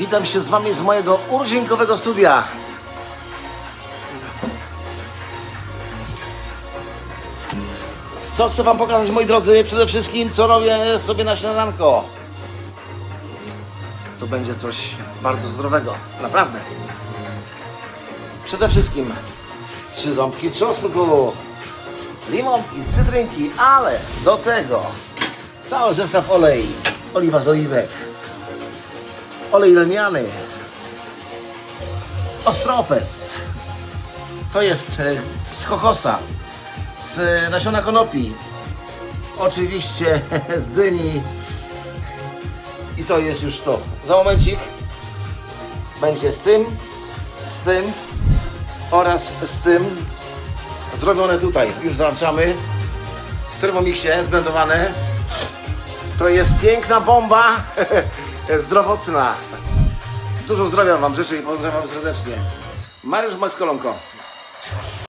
Witam się z Wami z mojego urodzinkowego studia. Co chcę Wam pokazać, moi drodzy? Przede wszystkim, co robię sobie na śniadanko. To będzie coś bardzo zdrowego, naprawdę. Przede wszystkim trzy ząbki trzosnku, limonki, cytrynki, ale do tego cały zestaw olej, oliwa z oliwek, olej lniany, ostropest, to jest e, z kokosa, z nasiona konopi, oczywiście z dyni i to jest już to. Za momencik będzie z tym, z tym oraz z tym zrobione tutaj. Już załączamy w Thermomixie zblendowane. To jest piękna bomba zdrowotna. Dużo zdrowia Wam życzę i pozdrawiam serdecznie. Mariusz Max Kolonko.